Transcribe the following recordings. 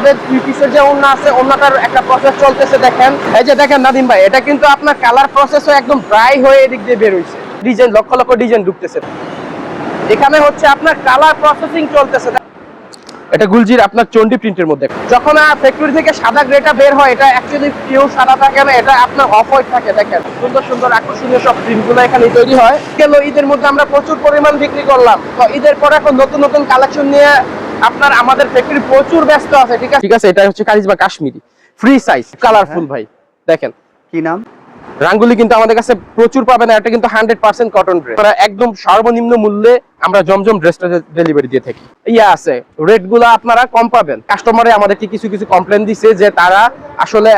আমাদের থ্রি যে ওন্না আছে ওন্নাটার একটা প্রসেস চলতেছে, দেখেন। এই যে দেখেন নাদিম ভাই, এটা কিন্তু আপনার কালার প্রসেসও একদম ড্রাই হয়ে এদিক দিয়ে বের হয়েছে ডিজাইন লক্ষ লক্ষ ডিজাইন ঢুকতেছে। এখানে হচ্ছে আপনার কালার প্রসেসিং চলতেছে। এটা গুলজির আপনার চন্ডি প্রিন্টের মধ্যে। যখন ফ্যাক্টরি থেকে সাদা গ্রেটা বের হয় এটা অ্যাকচুয়ালি পিওর সাদা থাকে না এটা আপনার অফ হোয়াইট থাকে দেখেন। সুন্দর সুন্দর আকর্ষণীয় সব প্রিন্টগুলো এখানে তৈরি হয়। গেল ঈদের মধ্যে আমরা প্রচুর পরিমাণ বিক্রি করলাম? তো ঈদের পরে এখন নতুন নতুন কালেকশন নিয়ে আপনার আমাদের ফ্যাক্টরি প্রচুর ব্যস্ত আছে ঠিক আছে? ঠিক আছে এটা হচ্ছে charisma Kashmiri. Free size colourful ভাই দেখেন। কি নাম? রাঙ্গুলি কিন্তু আমাদের কাছে প্রচুর পাবেন আর এটা কিন্তু হান্ড্রেড পার্সেন্ট কটন ড্রেস একদম সর্বনিম্ন মূল্যে আমরা জমজম ড্রেসটা ডেলিভারি দিয়ে থাকি। ইয়া আছে রেট আপনারা কম পাবেন। কাস্টমারে আমাদেরকে কিছু কিছু কমপ্লেন দিছে যে তারা আসলে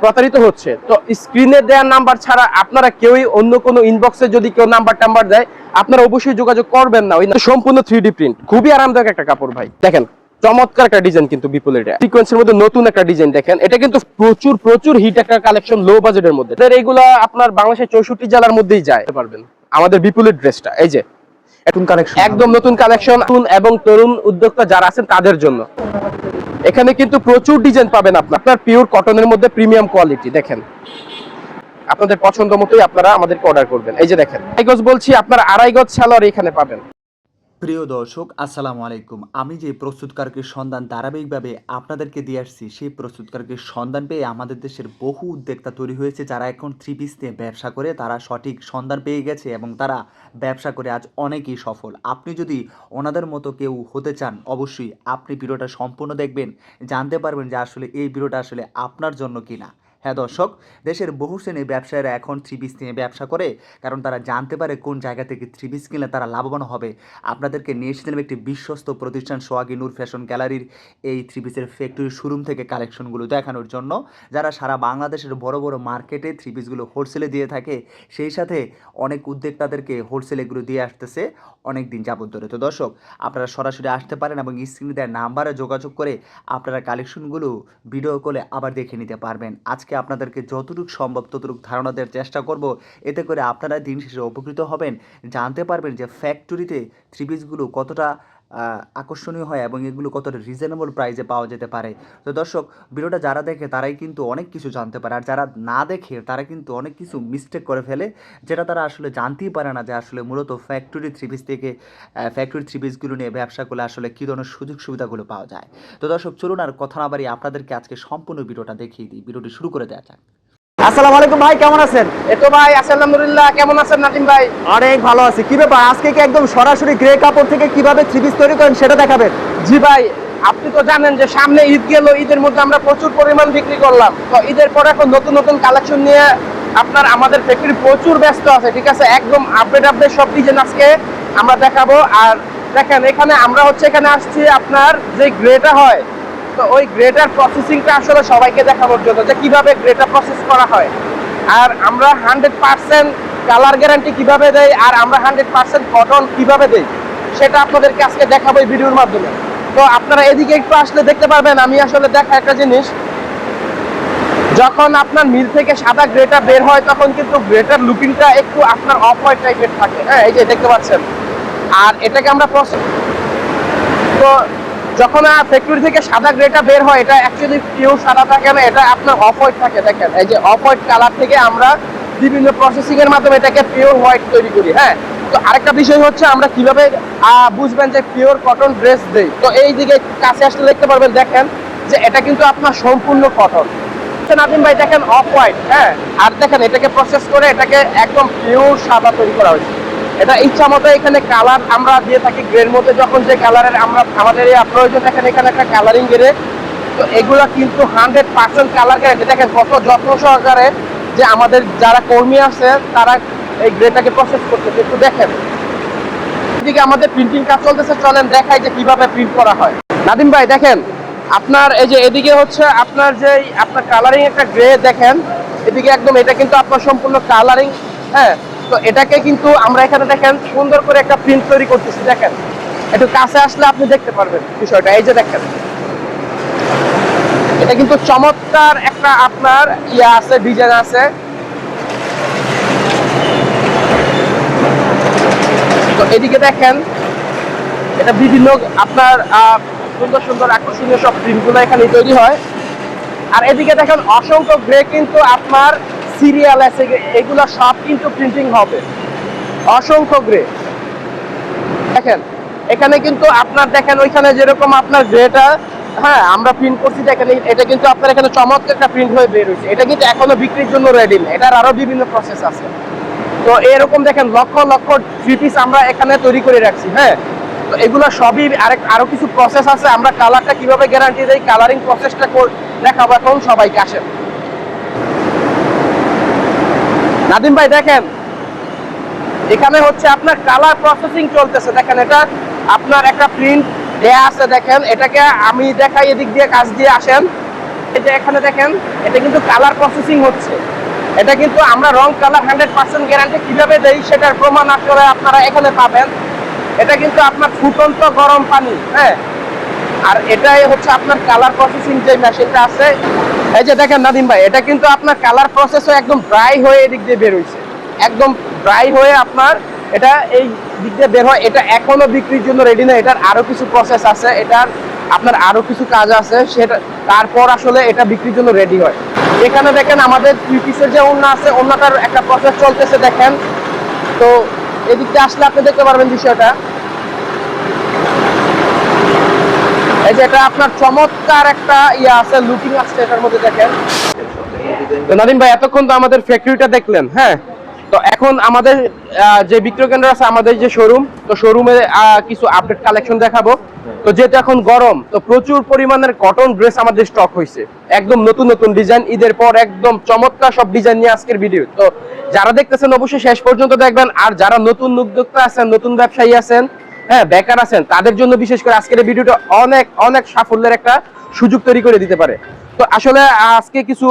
প্রতারিত হচ্ছে। তো স্ক্রিনে দেওয়ার নাম্বার ছাড়া আপনারা কেউই অন্য কোনো ইনবক্সে যদি কেউ নাম্বার টাম্বার দেয়, আপনারা অবশ্যই যোগাযোগ করবেন না। ওই না- সম্পূর্ণ থ্রি প্রিন্ট খুবই আরামদায়ক একটা কাপড় ভাই। দেখেন চমৎকার একটা ডিজাইন কিন্তু বিপুল এটা। সিকোয়েন্সের মধ্যে নতুন একটা ডিজাইন দেখেন। এটা কিন্তু প্রচুর প্রচুর হিট একটা কালেকশন লো বাজেটের মধ্যে। এইগুলা আপনার বাংলাদেশের চৌষট্টি জেলার মধ্যেই যায়। পারবেন। আমাদের বিপুলের ড্রেসটা এই যে। নতুন কালেকশন একদম নতুন কালেকশন এবং তরুণ উদ্যোক্তা যারা আছেন তাদের জন্য। এখানে কিন্তু প্রচুর ডিজাইন পাবেন আপনার। আপনার পিওর কটনের মধ্যে প্রিমিয়াম কোয়ালিটি দেখেন। আপনাদের পছন্দ মতোই আপনারা আমাদেরকে অর্ডার করবেন। এই যে দেখেন। আড়াই গজ বলছি আপনারা আড়াই গজ সালোয়ার এখানে পাবেন। প্রিয় দর্শক, আসসালামু আলাইকুম। আমি যে প্রস্তুতকারকের সন্ধান ধারাবাহিকভাবে আপনাদেরকে দিয়ে আসছি, সেই প্রস্তুতকারকের সন্ধান পেয়ে আমাদের দেশের বহু উদ্যোক্তা তৈরি হয়েছে যারা এখন থ্রি পিস নিয়ে ব্যবসা করে, তারা সঠিক সন্ধান পেয়ে গেছে এবং তারা ব্যবসা করে আজ অনেকেই সফল। আপনি যদি ওনাদের মতো কেউ হতে চান, অবশ্যই আপনি ভিডিওটা সম্পূর্ণ দেখবেন, জানতে পারবেন যে আসলে এই ভিডিওটা আসলে আপনার জন্য কিনা। হ্যাঁ দর্শক, দেশের বহু শ্রেণির ব্যবসায়ীরা এখন থ্রি পিস নিয়ে ব্যবসা করে, কারণ তারা জানতে পারে কোন জায়গা থেকে থ্রি পিস কিনলে তারা লাভবান হবে। আপনাদেরকে নিয়ে এসেছিলাম একটি বিশ্বস্ত প্রতিষ্ঠান সোয়াগি নূর ফ্যাশন গ্যালারির এই থ্রি পিসের ফ্যাক্টরি শোরুম থেকে কালেকশনগুলো দেখানোর জন্য, যারা সারা বাংলাদেশের বড় বড় মার্কেটে থ্রি পিসগুলো হোলসেলে দিয়ে থাকে, সেই সাথে অনেক উদ্যোক্তাদেরকে হোলসেলে এগুলো দিয়ে আসতেছে অনেক দিন যাবত ধরে। তো দর্শক, আপনারা সরাসরি আসতে পারেন এবং স্ক্রিনে দেওয়ার নাম্বারে যোগাযোগ করে আপনারা কালেকশনগুলো ভিডিও কলে আবার দেখে নিতে পারবেন। আজকে আপনাদেরকে যতটুকু সম্ভব, ততটুকু ধারণা দেওয়ার চেষ্টা করব। এতে করে আপনারা দিন শেষে উপকৃত হবেন। জানতে পারবেন যে ফ্যাক্টরিতে থ্রি পিসগুলো কতটা আকর্ষণীয় হয় এবং এগুলো কতটা রিজনেবল প্রাইজে পাওয়া যেতে পারে। তো দর্শক, ভিডিওটা যারা দেখে তারাই কিন্তু অনেক কিছু জানতে পারে। আর যারা না দেখে তারা কিন্তু অনেক কিছু মিস্টেক করে ফেলে, যেটা তারা আসলে জানতেই পারে না যে আসলে মূলত ফ্যাক্টরি থ্রি পিস থেকে ফ্যাক্টরি থ্রি পিসগুলো নিয়ে ব্যবসা করলে আসলে কী ধরনের সুযোগ সুবিধাগুলো পাওয়া যায়। তো দর্শক, চলুন আর কথা না বাড়ি আপনাদেরকে আজকে সম্পূর্ণ ভিডিওটা দেখিয়ে দিই। ভিডিওটি শুরু করে দেওয়া যাক। আসসালামু আলাইকুম ভাই কেমন আছেন? এ তো ভাই আলহামদুলিল্লাহ কেমন আছেন নাদিম ভাই? অনেক ভালো আছি। কি ব্যাপার আজকে কি একদম সরাসরি গ্রে কাপড় থেকে কীভাবে থ্রি পিস তৈরি করেন সেটা দেখাবেন? জি ভাই আপনি তো জানেন যে সামনে ঈদ গেল ঈদের মধ্যে আমরা প্রচুর পরিমাণ বিক্রি করলাম। তো ঈদের পরে এখন নতুন নতুন কালেকশন নিয়ে আপনার আমাদের ফ্যাক্টরি প্রচুর ব্যস্ত আছে ঠিক আছে? একদম আপডেট আপডেট সব ডিজাইন আজকে আমরা দেখাবো। আর দেখেন এখানে আমরা হচ্ছে এখানে আসছি আপনার যে গ্রেটা হয় তো ওই গ্রেটার প্রসেসিংটা আসলে সবাইকে দেখানোর জন্য যে কীভাবে গ্রেটা প্রসেস করা হয়। আর আমরা হান্ড্রেড পার্সেন্ট কালার গ্যারান্টি কীভাবে দেয় আর আমরা হান্ড্রেড পার্সেন্ট কটন কীভাবে দেই, সেটা আপনাদেরকে আজকে দেখাবো এই ভিডিওর মাধ্যমে। তো আপনারা এদিকে একটু আসলে দেখতে পারবেন, আমি আসলে দেখা একটা জিনিস। যখন আপনার মিল থেকে সাদা গ্রেটার বের হয়, তখন কিন্তু গ্রেটার লুকিংটা একটু আপনার অফ হোয়াইট টাইপের থাকে। হ্যাঁ এই যে দেখতে পাচ্ছেন। আর এটাকে আমরা প্রসেস তো যখন ফ্যাক্টরি থেকে সাদা গ্রেটা বের হয়, এটা অ্যাকচুয়ালি পিওর সাদা থাকে না, এটা আপনার অফ হোয়াইট থাকে, দেখেন। এই যে অফ হোয়াইট কালার থেকে আমরা বিভিন্ন প্রসেসিং এর মাধ্যমে এটাকে পিওর হোয়াইট তৈরি করি হ্যাঁ? তো আরেকটা বিষয় হচ্ছে, আমরা কীভাবে বুঝবেন যে পিওর কটন ড্রেস দেই। তো এই দিকে কাছে আসলে দেখতে পারবেন, দেখেন যে এটা কিন্তু আপনার সম্পূর্ণ কটন নাদিম ভাই, দেখেন অফ হোয়াইট হ্যাঁ? আর দেখেন, এটাকে প্রসেস করে এটাকে একদম পিওর সাদা তৈরি করা হয়েছে। এটা ইচ্ছা মতো এখানে কালার আমরা দিয়ে থাকি গ্রের মধ্যে। যখন যে কালারের আমরা, আমাদের এই প্রয়োজন দেখেন এখানে একটা কালারিং গেরে তো এগুলা কিন্তু হান্ড্রেড পার্সেন্ট কালার গ্যারেন্টি দেখেন কত যত্ন সহকারে যে আমাদের যারা কর্মী আছে, তারা এই গ্রেটাকে প্রসেস করতেছে। একটু দেখেন। এদিকে আমাদের প্রিন্টিং কাজ চলতেছে। চলেন দেখাই যে কীভাবে প্রিন্ট করা হয়। নাদিম ভাই, দেখেন, আপনার এই যে এদিকে হচ্ছে আপনার যে আপনার কালারিং একটা গ্রে দেখেন, এদিকে একদম এটা কিন্তু আপনার সম্পূর্ণ কালারিং হ্যাঁ? তো এটাকে কিন্তু আমরা এখানে দেখেন সুন্দর করে একটা প্রিন্ট তৈরি করতেছি, দেখেন। একটু কাছে আসলে আপনি দেখতে পারবেন বিষয়টা, এই যে দেখেন। এটা কিন্তু চমৎকার একটা আপনার ইয়া আছে ডিজাইন আছে। তো এদিকে দেখেন, এটা বিভিন্ন আপনার সুন্দর সুন্দর আকর্ষণীয় সব প্রিন্টগুলো এখানে তৈরি হয়। আর এদিকে দেখেন অসংখ্য গ্রে কিন্তু আপনার সিরিয়াল আছে এগুলো সব কিন্তু প্রিন্টিং হবে। অসংখ্য গ্রে দেখেন, এখানে কিন্তু আপনার, দেখেন, ওইখানে যেরকম আপনার গ্রেটা হ্যাঁ আমরা প্রিন্ট করছি, দেখেন এটা কিন্তু আপনার এখানে চমৎকার একটা প্রিন্ট হয়ে বের হয়েছে। এটা কিন্তু এখনও বিক্রির জন্য রেডি না। এটার আরও বিভিন্ন প্রসেস আছে। তো এরকম, দেখেন, লক্ষ লক্ষ থ্রি পিস আমরা এখানে তৈরি করে রাখছি হ্যাঁ? তো এগুলো সবই আরেক, আরও কিছু প্রসেস আছে। আমরা কালারটা কীভাবে গ্যারান্টি দেই কালারিং প্রসেসটা দেখাবো এখন সবাইকে। আসেন। নাদিম ভাই, দেখেন, এখানে হচ্ছে আপনার কালার প্রসেসিং চলতেছে। দেখেন, এটা আপনার একটা প্রিন্ট দেয়া আছে, দেখেন, এটাকে আমি দেখাই এদিক দিয়ে কাজ দিয়ে আসেন। এটা এখানে দেখেন, এটা কিন্তু কালার প্রসেসিং হচ্ছে। এটা কিন্তু আমরা রং কালার হান্ড্রেড পার্সেন্ট গ্যারান্টি কীভাবে দেই, সেটার প্রমাণ আসলে আপনারা এখানে পাবেন। এটা কিন্তু আপনার ফুটন্ত গরম পানি হ্যাঁ? আর এটাই হচ্ছে আপনার কালার প্রসেসিং যে মেশিনটা আছে এই যে দেখেন নাদিম ভাই, এটা কিন্তু আপনার কালার প্রসেসও একদম ড্রাই হয়ে এদিক দিয়ে বের হয়েছে একদম ড্রাই হয়ে আপনার এটা এই দিক দিয়ে বের হয়। এটা এখনও বিক্রির জন্য রেডি না এটার আরও কিছু প্রসেস আছে। এটার আপনার আরও কিছু কাজ আছে। সেটা তারপর আসলে এটা বিক্রির জন্য রেডি হয়। এখানে দেখেন আমাদের থ্রি পিসের যে ওন্না আছে ওন্নাটার একটা প্রসেস চলতেছে, দেখেন। তো এদিক দিয়ে আসলে আপনি দেখতে পারবেন বিষয়টা। এই যে এটা আপনার চমৎকার একটা ইয়ে আছে লুকিং আছে এটার মধ্যে দেখেন। তো নাদিম ভাই, এতক্ষণ তো আমাদের ফ্যাক্টরিটা দেখলেন হ্যাঁ? তো এখন আমাদের যে বিক্রয় কেন্দ্র আছে, আমাদের যে শোরুম তো শোরুমে কিছু আপডেট কালেকশন দেখাবো। তো যেহেতু এখন গরম, তো প্রচুর পরিমাণের কটন ড্রেস আমাদের স্টক হয়েছে একদম নতুন নতুন ডিজাইন ঈদের পর একদম চমৎকার সব ডিজাইন নিয়ে আজকের ভিডিও তো যারা দেখতেছেন, অবশ্যই শেষ পর্যন্ত দেখবেন। আর যারা নতুন উদ্যোক্তা আছেন, নতুন ব্যবসায়ী আছেন হ্যাঁ বেকার আছেন তাদের জন্য বিশেষ করে আজকের এই ভিডিওটা অনেক অনেক সাফল্যের একটা সুযোগ তৈরি করে দিতে পারে। তো আসলে আজকে কিছু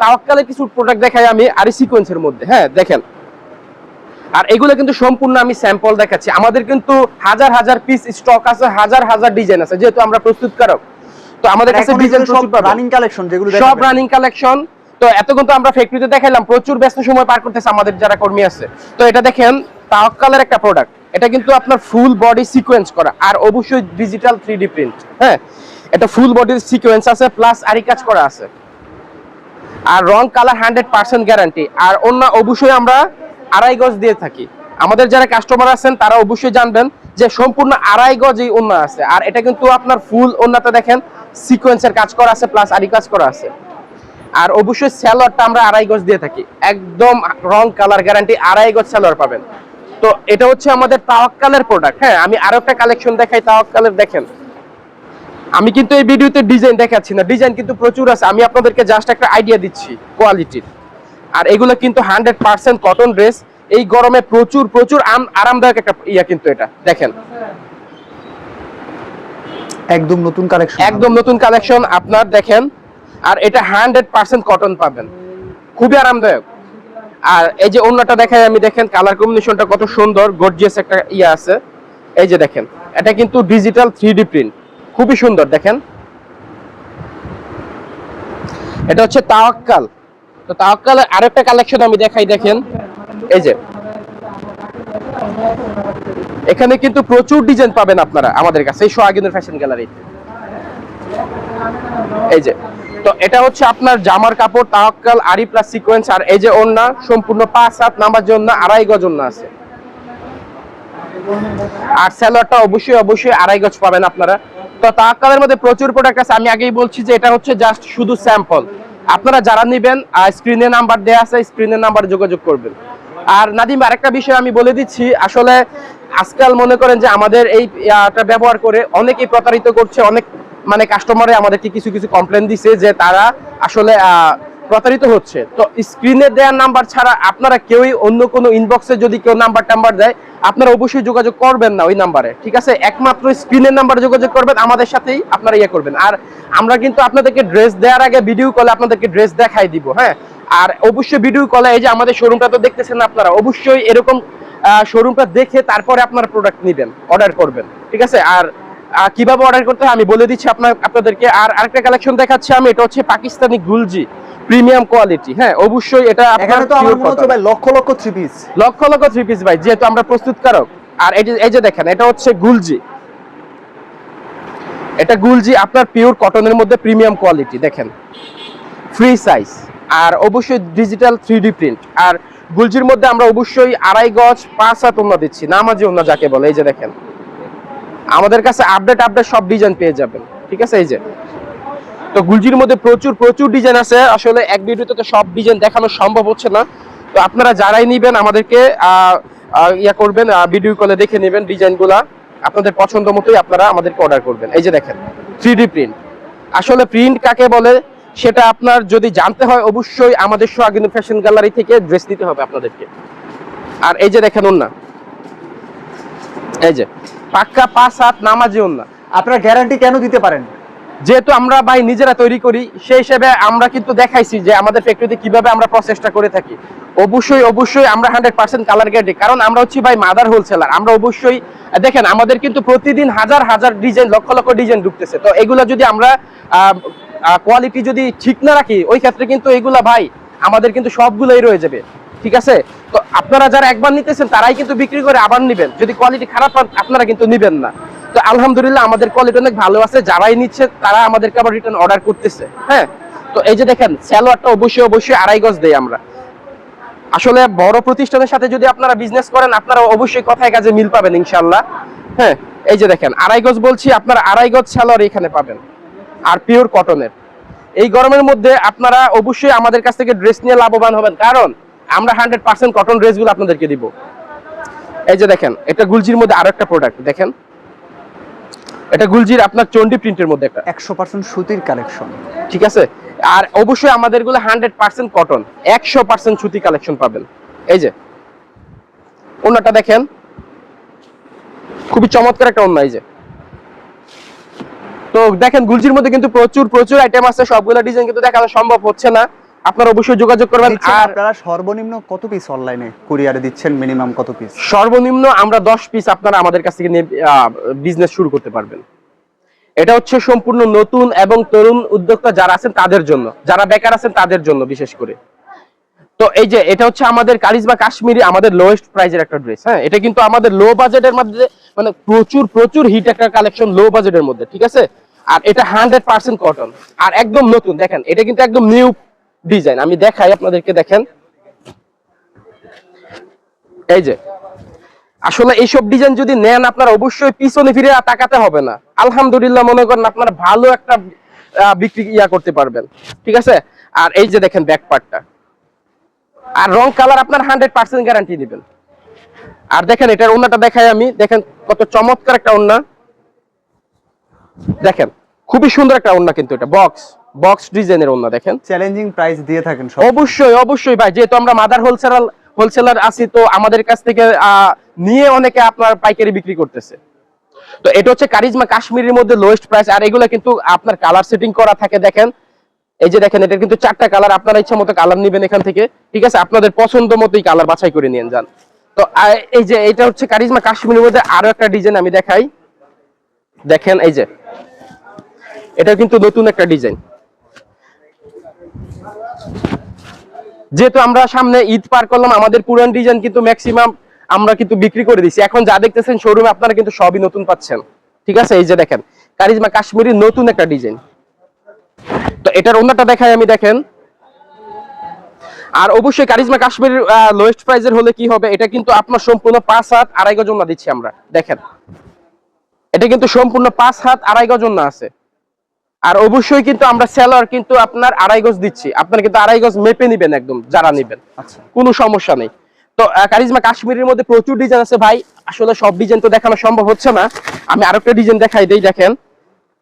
তাওয়াক্কালে কিছু প্রোডাক্ট দেখাই আমি আরি সিকোয়েন্সের মধ্যে। হ্যাঁ দেখেন। আর এগুলো কিন্তু সম্পূর্ণ আমি স্যাম্পল দেখাচ্ছি। আমাদের কিন্তু হাজার হাজার পিস স্টক আছে হাজার হাজার ডিজাইন আছে যেহেতু আমরা প্রস্তুতকারক। তো আমাদের কাছে ডিজাইন সব রানিং কালেকশন যেগুলো সব রানিং কালেকশন তো এতক্ষণ তো আমরা ফ্যাক্টরিতে দেখাইলাম প্রচুর ব্যস্ত সময় পার করতেছে আমাদের যারা কর্মী আছে। তো এটা দেখেন তাওয়াক্কালের একটা প্রোডাক্ট এটা কিন্তু আপনার ফুল বডি সিকোয়েন্স করা, আর অবশ্যই ডিজিটাল থ্রি ডি প্রিন্ট হ্যাঁ? এটা ফুল বডির সিকোয়েন্স আছে প্লাস আরি কাজ করা আছে। আর রং কালার হান্ড্রেড পার্সেন্ট গ্যারান্টি আর অন্য অবশ্যই আমরা আড়াই গজ দিয়ে থাকি। আমাদের যারা কাস্টমার আছেন, তারা অবশ্যই জানবেন যে সম্পূর্ণ আড়াই গজ এই ওন্না আছে। আর এটা কিন্তু আপনার ফুল ওন্নাতে দেখেন সিকোয়েন্সের কাজ করা আছে প্লাস আরি কাজ করা আছে। আর অবশ্যই স্যালোয়ারটা আমরা আড়াই গজ দিয়ে থাকি। একদম রং কালার গ্যারান্টি আড়াই গজ স্যালোয়ার পাবেন। তো এটা হচ্ছে আমাদের তাওয়াক্কালের প্রোডাক্ট হ্যাঁ আমি আরও একটা কালেকশন দেখাই তাওয়াক্কালের দেখেন। আমি কিন্তু এই ভিডিওতে ডিজাইন দেখাচ্ছি না। ডিজাইন কিন্তু প্রচুর আছে। আমি আপনাদেরকে জাস্ট একটা আইডিয়া দিচ্ছি কোয়ালিটির আর এগুলো কিন্তু হান্ড্রেড পার্সেন্ট কটন ড্রেস এই গরমে প্রচুর প্রচুর আরামদায়ক একটা ইয়া কিন্তু এটা। দেখেন। একদম নতুন কালেকশন একদম নতুন কালেকশন আপনার দেখেন। আর এটা হান্ড্রেড পার্সেন্ট কটন পাবেন। খুবই আরামদায়ক। আর এই যে অন্যটা দেখাই, আমি দেখেন কালার কম্বিনেশনটা কত সুন্দর গর্জিয়াস একটা ইয়ে আছে। এই যে দেখেন, এটা কিন্তু ডিজিটাল থ্রি প্রিন্ট খুবই সুন্দর, দেখেন। এটা হচ্ছে তাওয়াক্কাল। তো তাওয়াক্কালের আরেকটা কালেকশন আমি দেখাই, দেখেন। এই যে। এখানে কিন্তু প্রচুর ডিজাইন পাবেন আপনারা আমাদের কাছে, এই সোহাগিনের ফ্যাশন গ্যালারিতে। এই যে। তো এটা হচ্ছে আপনার জামার কাপড়, তাওয়াক্কাল আরি প্লাস সিকোয়েন্স আর এই যে ওন্না সম্পূর্ণ পাঁচ সাত নাম্বার জন্য আড়াই গজ ওন্না আছে। আর স্যালোয়ারটা অবশ্যই অবশ্যই আড়াই গজ পাবেন আপনারা। তো তাওয়াক্কালের মধ্যে প্রচুর প্রোডাক্ট আছে। আমি আগেই বলছি যে এটা হচ্ছে জাস্ট শুধু স্যাম্পল আপনারা যারা নেবেন স্ক্রিনে নাম্বার দেয়া আছে স্ক্রিনের নাম্বার যোগাযোগ করবেন। আর নাদিম, আরেকটা বিষয় আমি বলে দিচ্ছি। আসলে আজকাল মনে করেন যে আমাদের এই ব্যবহার করে অনেকেই প্রতারিত করছে, অনেক মানে কাস্টমারে আমাদেরকে কিছু কিছু কমপ্লেন দিছে যে তারা আসলে প্রতারিত হচ্ছে। তো স্ক্রিনে দেওয়ার নাম্বার ছাড়া আপনারা কেউই অন্য কোনো ইনবক্সে যদি কেউ নাম্বার টাম্বার দেয়, আপনারা অবশ্যই যোগাযোগ করবেন না ওই নাম্বারে ঠিক আছে? একমাত্র স্ক্রিনের নাম্বারে যোগাযোগ করবেন, আমাদের সাথেই আপনারা ইয়ে করবেন। আর আমরা কিন্তু আপনাদেরকে ড্রেস দেওয়ার আগে ভিডিও কলে আপনাদেরকে ড্রেস দেখাই দিব হ্যাঁ? আর অবশ্যই ভিডিও কলে এই যে আমাদের শোরুমটা তো দেখতেছেন আপনারা, অবশ্যই এরকম শোরুমটা দেখে তারপরে আপনারা প্রোডাক্ট নেবেন অর্ডার করবেন, ঠিক আছে? আর কীভাবে অর্ডার করতে হয় আমি বলে দিচ্ছি আপনার আপনাদেরকে। আর আরেকটা কালেকশন দেখাচ্ছি আমি এটা হচ্ছে পাকিস্তানি গুলজি প্রিমিয়াম কোয়ালিটি হ্যাঁ অবশ্যই এটা এখানে তো আমার মনে হচ্ছে ভাই lakh lakh three piece lakh lakh three piece ভাই যেহেতু আমরা প্রস্তুতকারক। আর এই যে এই যে দেখেন এটা হচ্ছে গুলজি। এটা গুলজি আপনার পিওর কটনের মধ্যে প্রিমিয়াম কোয়ালিটি দেখেন। ফ্রি সাইজ আর অবশ্যই ডিজিটাল থ্রি প্রিন্ট আর গুলজির মধ্যে আমরা অবশ্যই আড়াই গজ পাঁচ হাত ওনা দিচ্ছি নামাজি ওনা যাকে বলে এই যে দেখেন। আমাদের কাছে আপডেট আপডেট সব ডিজাইন পেয়ে যাবেন। ঠিক আছে, এই যে। তো গুলজির মধ্যে প্রচুর প্রচুর ডিজাইন আছে। আসলে এক ভিডিওতে তো সব ডিজাইন দেখানো সম্ভব হচ্ছে না। তো আপনারা যারাই নিবেন আমাদেরকে ইয়া করবেন ভিডিও কলে দেখে নেবেন ডিজাইনগুলা আপনাদের পছন্দ মতোই আপনারা আমাদেরকে অর্ডার করবেন। এই যে দেখেন থ্রি প্রিন্ট আসলে প্রিন্ট কাকে বলে? সেটা আপনার যদি জানতে হয়, অবশ্যই আমাদের সোহাগিনী ফ্যাশন গ্যালারি থেকে ড্রেস নিতে হবে আপনাদেরকে। আর এই যে দেখেন না এই যে পাক্কা পাঁচ হাত নামাজি ওন্না আপনারা গ্যারান্টি কেন দিতে পারেন? যেহেতু আমরা ভাই নিজেরা তৈরি করি, সেই হিসেবে আমরা কিন্তু দেখাইছি যে আমাদের ফ্যাক্টরিতে কীভাবে আমরা প্রসেসটা করে থাকি। অবশ্যই অবশ্যই আমরা হান্ড্রেড পার্সেন্ট কালার গ্যারান্টি কারণ আমরা হচ্ছি ভাই মাদার হোলসেলার আমরা অবশ্যই, দেখেন, আমাদের কিন্তু প্রতিদিন হাজার হাজার ডিজাইন লক্ষ লক্ষ ডিজাইন ঢুকতেছে। তো এগুলো যদি আমরা কোয়ালিটি যদি ঠিক না রাখি, ওই ক্ষেত্রে কিন্তু এগুলা ভাই আমাদের কিন্তু সবগুলোই রয়ে যাবে। ঠিক আছে? তো আপনারা যারা একবার নিতেছেন, তারাই কিন্তু বিক্রি করে আবার নিবেন। যদি কোয়ালিটি খারাপ পান, আপনারা কিন্তু নিবেন না। তো আলহামদুলিল্লাহ, আমাদের কোয়ালিটি অনেক ভালো আছে। যারাই নিচ্ছে, তারা আমাদেরকে আবার রিটার্ন অর্ডার করতেছে। হ্যাঁ? তো এই যে দেখেন স্যালোয়ারটা অবশ্যই অবশ্যই আড়াই গজ দেই আমরা। আসলে বড় প্রতিষ্ঠানের সাথে যদি আপনারা বিজনেস করেন, আপনারা অবশ্যই কথায় কাজে মিল পাবেন ইনশাল্লাহ হ্যাঁ? এই যে দেখেন, আড়াই গজ বলছি, আপনারা আড়াই গজ স্যালোয়ার এখানে পাবেন। আর পিওর কটনের এই গরমের মধ্যে আপনারা অবশ্যই আমাদের কাছ থেকে ড্রেস নিয়ে লাভবান হবেন। কারণ আমরা হান্ড্রেড পার্সেন্ট কটন ড্রেসগুলো আপনাদেরকে দিব। এই যে দেখেন এটা গুলজির মধ্যে আরও একটা প্রোডাক্ট দেখেন। এটা গুলজির আপনার চন্ডি প্রিন্টের মধ্যে একটা। একশো পার্সেন্ট সুতির কালেকশন ঠিক আছে? আর অবশ্যই আমাদেরগুলো হান্ড্রেড পার্সেন্ট কটন একশো পার্সেন্ট সুতি কালেকশন পাবেন। এই যে। ওনাটা দেখেন। খুবই চমৎকার একটা অন্য এই যে। তো দেখেন গুলজির মধ্যে কিন্তু প্রচুর প্রচুর আইটেম আছে সবগুলো ডিজাইন কিন্তু দেখানো সম্ভব হচ্ছে না। আপনারা অবশ্যই যোগাযোগ করবেন আর আপনারা সর্বনিম্ন কত পিস অনলাইনে কুরিয়ারে দিচ্ছেন? মিনিমাম কত পিস সর্বনিম্ন আমরা দশ পিস আপনারা আমাদের কাছ থেকে বিজনেস শুরু করতে পারবেন। এটা হচ্ছে সম্পূর্ণ নতুন এবং তরুণ উদ্যোক্তা যারা আছেন তাদের জন্য। যারা বেকার আছেন তাদের জন্য বিশেষ করে। তো এই যে এটা হচ্ছে আমাদের কারিজমা কাশ্মীরি আমাদের লোয়েস্ট প্রাইজের একটা ড্রেস হ্যাঁ? এটা কিন্তু আমাদের লো বাজেটের মধ্যে মানে প্রচুর প্রচুর হিট একটা কালেকশন লো বাজেটের মধ্যে ঠিক আছে? আর এটা হান্ড্রেড পার্সেন্ট কটন আর একদম নতুন দেখেন এটা কিন্তু একদম নিউ ডিজাইন। আমি দেখাই আপনাদেরকে, দেখেন। এই যে, আসলে এইসব ডিজাইন যদি নেন, আপনারা অবশ্যই পিছনে ফিরে তাকাতে হবে না। আলহামদুলিল্লাহ মনে করেন আপনারা ভালো একটা বিক্রি ইয়া করতে পারবেন। ঠিক আছে? আর এই যে দেখেন ব্যাক পার্টটা আর রং কালার আপনার হান্ড্রেড পার্সেন্ট গ্যারান্টি দিবেন। আর দেখেন, এটার ওন্নাটা দেখাই আমি। দেখেন, কত চমৎকার একটা ওন্না। দেখেন, খুবই সুন্দর একটা ওন্না কিন্তু এটা বক্স বক্স ডিজাইনের ওন্না দেখেন। চ্যালেঞ্জিং প্রাইস দিয়ে থাকেন সব। অবশ্যই অবশ্যই ভাই যেহেতু আমরা মাদার হোলসেলার হোলসেলার আছি তো আমাদের কাছ থেকে নিয়ে অনেকে আপনার পাইকারি বিক্রি করতেছে। তো এটা হচ্ছে কারিজমা কাশ্মীরের মধ্যে লোয়েস্ট প্রাইস আর এগুলো কিন্তু আপনার কালার সেটিং করা থাকে দেখেন। এই যে দেখেন এটা কিন্তু চারটা কালার আপনারা ইচ্ছা মতো কালার নেবেন এখান থেকে। ঠিক আছে আপনাদের পছন্দ মতোই কালার বাছাই করে নিয়ে যান। তো এই যে এটা হচ্ছে কারিজমা কাশ্মীরের মধ্যে আরও একটা ডিজাইন আমি দেখাই। দেখেন এই যে। এটা কিন্তু নতুন একটা ডিজাইন যেহেতু আমরা সামনে ঈদ পার করলাম, আমাদের পুরান ডিজাইন কিন্তু ম্যাক্সিমাম আমরা কিন্তু বিক্রি করে দিচ্ছি এখন যা দেখতেছেন শোরুমে আপনারা কিন্তু সবই নতুন পাচ্ছেন। ঠিক আছে? এই যে দেখেন, কারিজমা কাশ্মীরি নতুন একটা ডিজাইন। তো এটার অন্যটা দেখাই আমি, দেখেন। আর অবশ্যই কারিজমা কাশ্মীরের লোয়েস্ট প্রাইজের হলে কি হবে, এটা কিন্তু আপনার সম্পূর্ণ পাঁচ হাত, আড়াই গজ ওন্না দিচ্ছি আমরা। দেখেন, এটা কিন্তু সম্পূর্ণ পাঁচ হাত, আড়াই গজ ওন্না আছে। আর অবশ্যই কিন্তু আমরা সেলার কিন্তু আপনার আড়াই গজ দিচ্ছি। আপনার কিন্তু আড়াই গজ মেপে নিবেন একদম যারা নিবেন। আচ্ছা। কোনো সমস্যা নেই। তো কারিজমা কাশ্মীরের মধ্যে প্রচুর ডিজাইন আছে ভাই। আসলে সব ডিজাইন তো দেখানো সম্ভব হচ্ছে না। আমি আরেকটা ডিজাইন দেখাই দেই দেখেন।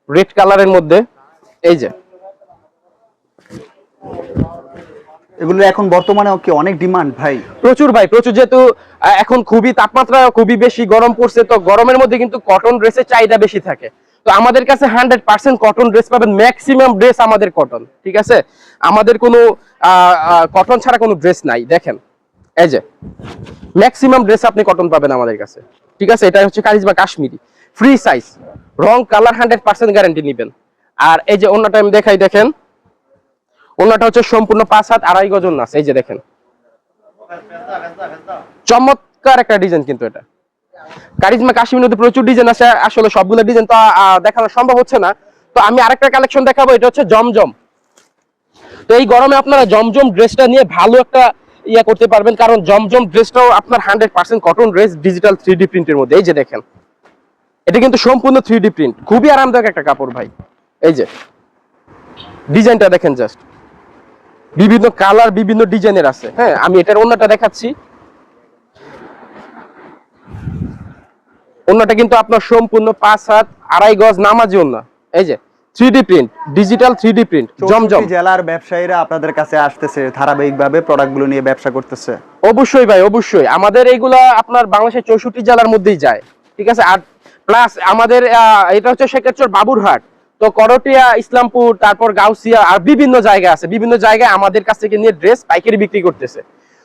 রেড কালারের মধ্যে এই যে। এগুলো এখন বর্তমানে কি অনেক ডিমান্ড ভাই? প্রচুর ভাই প্রচুর যেহেতু এখন খুবই তাপমাত্রা খুবই বেশি গরম পড়ছে তো গরমের মধ্যে কিন্তু কটন ড্রেসের চাহিদা বেশি থাকে। তো আমাদের কাছে হান্ড্রেড পার্সেন্ট কটন ড্রেস পাবেন ম্যাক্সিমাম ড্রেস আমাদের কটন ঠিক আছে? আমাদের কোনো কটন ছাড়া কোনো ড্রেস নাই, দেখেন। এই যে ম্যাক্সিমাম ড্রেস আপনি কটন পাবেন আমাদের কাছে, ঠিক আছে? এটা হচ্ছে কারিজমা কাশ্মীরি ফ্রি সাইজ রং কালার হান্ড্রেড পার্সেন্ট গ্যারান্টি নিবেন। আর এই যে অন্যটা আমি দেখাই, দেখেন, অন্যটা হচ্ছে সম্পূর্ণ পাঁচ হাত, আড়াই গজন নাচ এই যে দেখেন। চমৎকার একটা ডিজাইন কিন্তু এটা। কারিজমা কাশ্মীর মধ্যে প্রচুর ডিজাইন আছে, আসলে সবগুলো ডিজাইন তো দেখানো সম্ভব হচ্ছে না। তো আমি আরেকটা কালেকশন দেখাবো, এটা হচ্ছে জমজম। তো এই গরমে আপনারা জমজম ড্রেসটা নিয়ে ভালো একটা ইয়া করতে পারবেন, কারণ জমজম ড্রেসটাও আপনার hundred percent cotton dress digital three D প্রিন্টের মধ্যে। এই যে দেখেন, এটা কিন্তু সম্পূর্ণ থ্রি ডি প্রিন্ট খুবই আরামদায়ক একটা কাপড় ভাই। এই যে, ডিজাইনটা দেখেন জাস্ট বিভিন্ন কালার বিভিন্ন ডিজাইনের আছে। হ্যাঁ আমি এটার অন্যটা দেখাচ্ছি। অন্যটা কিন্তু আপনার সম্পূর্ণ পাঁচ হাত আড়াই গজ নামাজি অন্য। এই যে three print digital three D print Zamzam. জেলার ব্যবসায়ীরা আপনাদের কাছে আসতেছে ধারাবাহিকভাবে প্রোডাক্টগুলো নিয়ে ব্যবসা করতেছে। অবশ্যই ভাই অবশ্যই। আমাদের এইগুলা আপনার বাংলাদেশের চৌষট্টি জেলার মধ্যেই যায়। ঠিক আছে? আর প্লাস আমাদের এটা হচ্ছে শেখাচর বাবুরহাট। তো করটিয়া ইসলামপুর তারপর গাউসিয়া আর বিভিন্ন জায়গা আছে। বিভিন্ন জায়গায় আমাদের কাছ থেকে নিয়ে ড্রেস পাইকারি বিক্রি করতেছে।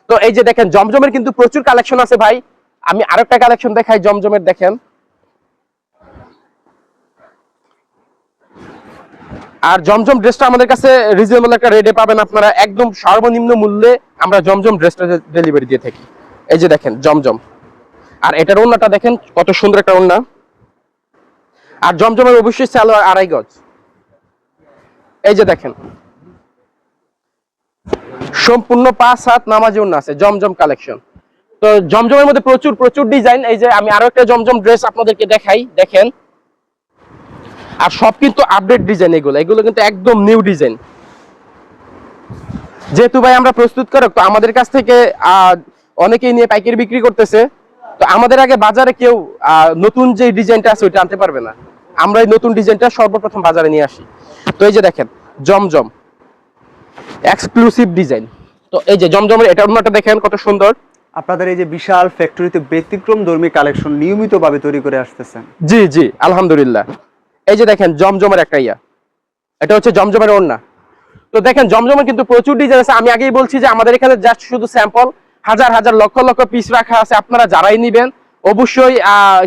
তো এই যে দেখেন জমজমের কিন্তু প্রচুর কালেকশন আছে ভাই। আমি আরেকটা কালেকশন দেখাই, জমজমের দেখেন। আর জমজম ড্রেসটা আমাদের কাছে রিজনেবল একটা রেটে পাবেন আপনারা, একদম সর্বনিম্ন মূল্যে আমরা জমজম ড্রেসটা ডেলিভারি দিয়ে থাকি। এই যে দেখেন, জমজম। আর এটার ওন্নাটা দেখেন, কত সুন্দর একটা ওন্না আর জমজমের অবশ্যই সালোয়ার আড়াই গজ। এই যে দেখেন। সম্পূর্ণ পাঁচ হাত নামাজি ওন্না আছে, জমজম কালেকশন তো জমজমের মধ্যে প্রচুর প্রচুর ডিজাইন এই যে আমি আরও একটা জমজম ড্রেস আপনাদেরকে দেখাই, দেখেন। আর সব কিন্তু আপডেট ডিজাইন এগুলো। এগুলো কিন্তু একদম নিউ ডিজাইন যেহেতু ভাই আমরা প্রস্তুত করক, তো আমাদের কাছ থেকে অনেকেই নিয়ে পাইকারি বিক্রি করতেছে। তো আমাদের আগে বাজারে কেউ নতুন যে ডিজাইনটা আছে, ওইটা আনতে পারবে না। আমরা এই নতুন ডিজাইনটা সর্বপ্রথম বাজারে নিয়ে আসি। তো এই যে দেখেন, জমজম। এক্সক্লুসিভ ডিজাইন তো এই যে জমজমের, এটা অন্যটা দেখেন কত সুন্দর। আপনাদের এই যে বিশাল ফ্যাক্টরিতে ব্যতিক্রম ধর্মী কালেকশন নিয়মিতভাবে তৈরি করে আসতেছেন। জি জি আলহামদুলিল্লাহ। এই যে দেখেন জমজমের একটা ইয়া। এটা হচ্ছে জমজমের ওড়না। তো দেখেন জমজমের কিন্তু প্রচুর ডিজাইন আছে। আমি আগেই বলছি যে আমাদের এখানে জাস্ট শুধু স্যাম্পল হাজার হাজার লক্ষ লক্ষ পিস রাখা আছে। আপনারা যারাই নিবেন অবশ্যই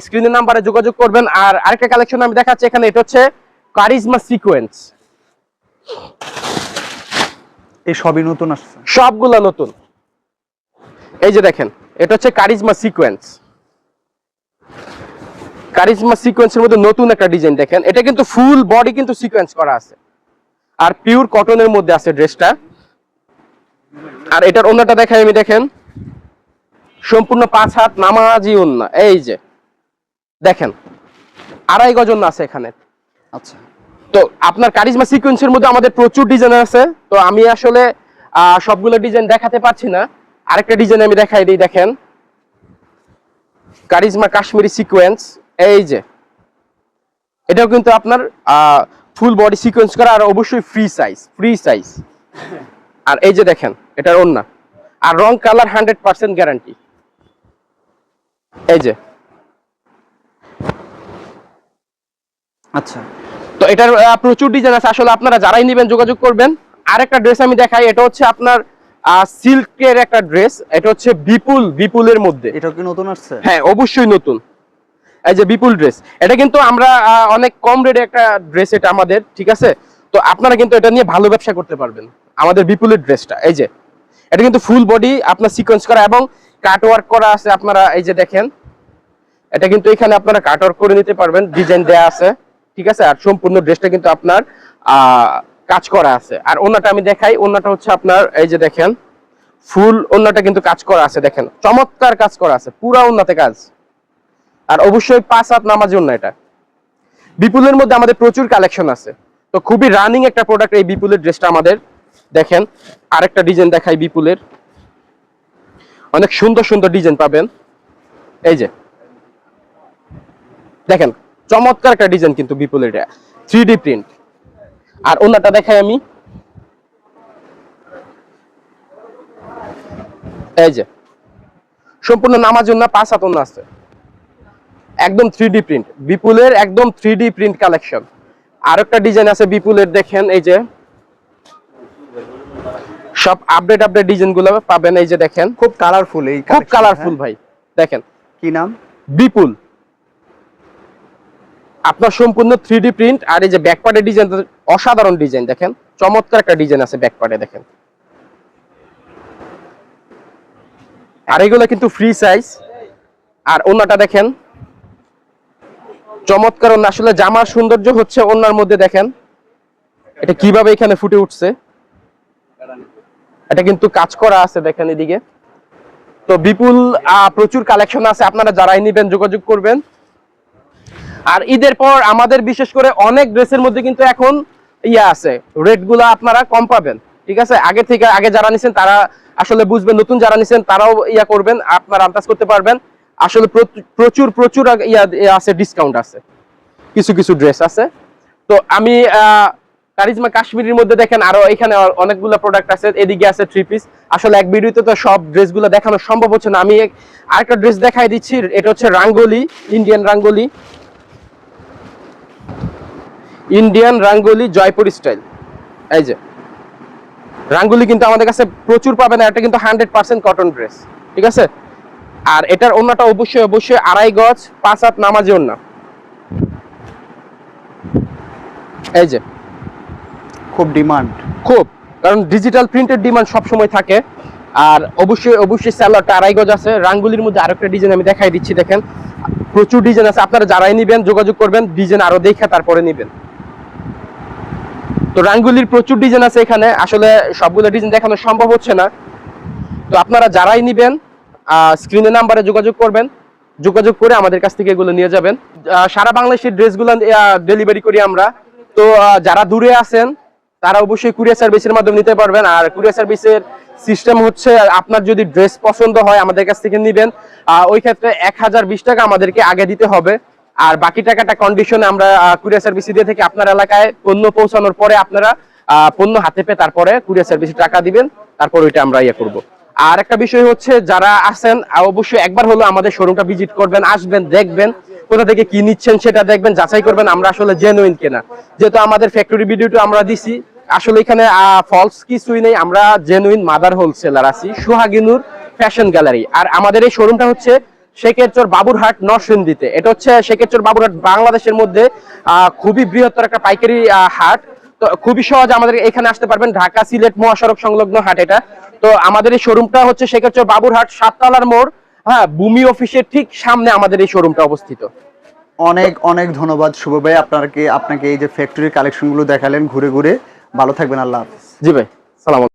স্ক্রিনের নাম্বারে যোগাযোগ করবেন। আর আরেকটা কালেকশন আমি দেখাচ্ছি এখানে এটা হচ্ছে কারিজমা সিকোয়েন্স এই সবই নতুন আসছে। সবগুলা নতুন। এই যে দেখেন এটা হচ্ছে কারিজমা সিকোয়েন্স কারিজমা সিকোয়েন্সের মধ্যে নতুন একটা ডিজাইন দেখেন। এটা কিন্তু ফুল বডি কিন্তু সিকোয়েন্স করা আছে। আর পিওর কটনের মধ্যে আছে ড্রেসটা আর এটার অন্যটা দেখাই আমি দেখেন। সম্পূর্ণ পাঁচ হাত নামাজি ওন্না। এই যে দেখেন আড়াই গজ ওন্না আছে এখানে। আচ্ছা। তো আপনার কারিজমা সিকোয়েন্সের মধ্যে আমাদের প্রচুর ডিজাইন আছে। তো আমি আসলে সবগুলো ডিজাইন দেখাতে পারছি না। আরেকটা ডিজাইন আমি দেখাই দিই দেখেন। কারিজমা কাশ্মীরি সিকোয়েন্স এই যে। এটাও কিন্তু আপনার ফুল বডি সিকোয়েন্স করা আর অবশ্যই ফ্রি সাইজ ফ্রি সাইজ আর এই যে দেখেন এটার ওন্না আর রং কালার হান্ড্রেড পার্সেন্ট গ্যারান্টি এই যে। আচ্ছা। তো এটার প্রচুর ডিজাইন আছে। আসলে আপনারা যারাই নেবেন যোগাযোগ করবেন। আরেকটা ড্রেস আমি দেখাই এটা হচ্ছে আপনার সিল্কের একটা ড্রেস এটা হচ্ছে বিপুল বিপুলের মধ্যে। এটাও কি নতুন আসছে? হ্যাঁ অবশ্যই নতুন। এই যে বিপুল ড্রেস এটা কিন্তু আমরা অনেক কম রেটে একটা ড্রেস এটা আমাদের ঠিক আছে? তো আপনারা কিন্তু এটা নিয়ে ভালো ব্যবসা করতে পারবেন আমাদের বিপুলের ড্রেসটা। এই যে এটা কিন্তু ফুল বডি আপনার সিকোয়েন্স করা এবং কাট ওয়ার্ক করা আছে আপনারা এই যে দেখেন। এটা কিন্তু এখানে আপনারা কাট ওয়ার্ক করে নিতে পারবেন ডিজাইন দেয়া আছে ঠিক আছে? আর সম্পূর্ণ ড্রেসটা কিন্তু আপনার আহ, কাজ করা আছে। আর অন্যটা আমি দেখাই, অন্যটা হচ্ছে আপনার, এই যে দেখেন, ফুল, অন্যটা কিন্তু কাজ করা আছে, দেখেন। চমৎকার কাজ করা আছে, পুরা উন্নতে কাজ। আর অবশ্যই পাঁচ হাত নামার জন্য এটা। বিপুলের মধ্যে আমাদের প্রচুর কালেকশন আছে। তো খুবই রানিং একটা প্রোডাক্ট এই বিপুলের ড্রেসটা আমাদের। দেখেন, আরেকটা ডিজাইন দেখাই বিপুলের। অনেক সুন্দর সুন্দর ডিজাইন পাবেন। এই যে। দেখেন, চমৎকার একটা ডিজাইন কিন্তু বিপুলের থ্রি ডি প্রিন্ট আর অন্যটা দেখাই আমি। এই যে সম্পূর্ণ নামার জন্য পাঁচ হাত অন্য আছে। একদম থ্রি ডি প্রিন্ট বিপুলের একদম থ্রি ডি প্রিন্ট কালেকশন আর একটা ডিজাইন আছে বিপুলের দেখেন এই যে। সব আপডেট আপডেট ডিজাইনগুলো পাবেন এই যে দেখেন। খুব কালারফুল এই খুব কালারফুল হ্যাঁ? ভাই দেখেন। কি নাম? বিপুল। আপনার সম্পূর্ণ থ্রি প্রিন্ট আর এই যে ব্যাকপার্টের ডিজাইন অসাধারণ ডিজাইন দেখেন। চমৎকার একটা ডিজাইন আছে ব্যাকপার্টে দেখেন। আর এগুলো কিন্তু ফ্রি সাইজ আর অন্যটা দেখেন, চমৎকার ওন্না আসলে জামার সৌন্দর্য হচ্ছে ওনার মধ্যে, দেখেন। এটা কীভাবে এখানে ফুটে উঠছে? এটা কিন্তু কাজ করা আছে, দেখেন এদিকে। তো বিপুল প্রচুর কালেকশন আছে। আপনারা যারাই নিবেন, যোগাযোগ করবেন। আর ঈদের পর আমাদের বিশেষ করে অনেক ড্রেসের মধ্যে কিন্তু এখন ইয়া আছে। রেটগুলা আপনারা কম পাবেন, ঠিক আছে? আগে থেকে, আগে যারা নিছেন তারা আসলে বুঝবেন, নতুন যারা নিছেন তারাও ইয়া করবেন, আপনারা আন্দাজ করতে পারবেন। আসলে প্রচুর- প্রচুর ইয়া আছে ডিসকাউন্ট আছে। কিছু কিছু ড্রেস আছে। তো আমি কারিজমা কাশ্মীরের মধ্যে দেখেন, আরও এখানে অনেকগুলো প্রোডাক্ট আছে, এদিকে আছে থ্রি পিস আসলে এক ভিডিওতে তো সব ড্রেসগুলো দেখানো সম্ভব হচ্ছে না। আমি আরেকটা ড্রেস দেখাই দিচ্ছি, এটা হচ্ছে rangoli Indian rangoli. Indian rangoli Jaipur style এই যে। রাঙ্গুলি কিন্তু আমাদের কাছে প্রচুর পাবে না এটা কিন্তু হান্ড্রেড পার্সেন্ট কটন ড্রেস ঠিক আছে? আর এটার অন্যটা অবশ্যই অবশ্যই আড়াই গজ পাঁচ হাত নামাজি অন্য এই যে। খুব ডিমান্ড খুব। কারণ ডিজিটাল প্রিন্টের ডিমান্ড সব সময় থাকে। আর অবশ্যই অবশ্যই স্যালাডটা আড়াই গজ আছে। রাঙ্গুলির মধ্যে আরেকটা ডিজাইন আমি দেখাই দিচ্ছি দেখেন। প্রচুর ডিজাইন আছে। আপনারা যারাই নিবেন যোগাযোগ করবেন ডিজাইন আরও দেখে তারপরে নিবেন। তো রাঙ্গুলির প্রচুর ডিজাইন আছে এখানে। আসলে সবগুলো ডিজাইন দেখানো সম্ভব হচ্ছে না। তো আপনারা যারাই নিবেন স্ক্রিনে নাম্বারে যোগাযোগ করবেন। যোগাযোগ করে আমাদের কাছ থেকে এগুলো নিয়ে যাবেন। সারা বাংলাদেশের ড্রেসগুলো ডেলিভারি করি আমরা। তো যারা দূরে আছেন, তারা অবশ্যই কুরিয়ার সার্ভিসের মাধ্যমে নিতে পারবেন। আর কুরিয়ার সার্ভিসের সিস্টেম হচ্ছে, আপনার যদি ড্রেস পছন্দ হয়, আমাদের কাছ থেকে নিবেন। ওই ক্ষেত্রে এক হাজার বিশ টাকা আমাদেরকে আগে দিতে হবে। আর বাকি টাকাটা কন্ডিশনে আমরা কুরিয়ার সার্ভিস দিয়ে থেকে আপনার এলাকায় পণ্য পৌঁছানোর পরে আপনারা পণ্য হাতে পেয়ে তারপরে কুরিয়ার সার্ভিসে টাকা দিবেন, তারপর ওইটা আমরা ইয়ে করব। আর একটা বিষয় হচ্ছে, যারা আছেন অবশ্যই একবার হলো আমাদের শোরুমটা ভিজিট করবেন, আসবেন, দেখবেন, কোথা থেকে কি নিচ্ছেন সেটা দেখবেন, যাচাই করবেন, আমরা আসলে জেনুইন কেনা। যেহেতু আমাদের ফ্যাক্টরি ভিডিওটা আমরা দিছি, আসলে এখানে ফলস কিছুই নেই, আমরা জেনুইন মাদার হোলসেলার আছি সোহাগিনুর ফ্যাশন গ্যালারি আর আমাদের এই শোরুমটা হচ্ছে শেখেরচর বাবুরহাট নরসিংদীতে। এটা হচ্ছে শেখেরচর বাবুরহাট বাংলাদেশের মধ্যে আহ, খুবই বৃহত্তর একটা পাইকারি হাট। তো খুবই সহজ আমাদের এখানে আসতে পারবেন ঢাকা সিলেট মহাসড়ক সংলগ্ন হাট এটা। তো আমাদের এই শোরুমটা হচ্ছে শেখেরচর বাবুরহাট সাততলার মোড়। হ্যাঁ ভূমি অফিসের ঠিক সামনে আমাদের এই শোরুমটা অবস্থিত। অনেক অনেক ধন্যবাদ শুভ ভাই। আপনাকে আপনাকে এই যে ফ্যাক্টরি কালেকশনগুলো দেখালেন ঘুরে ঘুরে। ভালো থাকবেন আল্লাহ হাফিজ। জি ভাই সালাম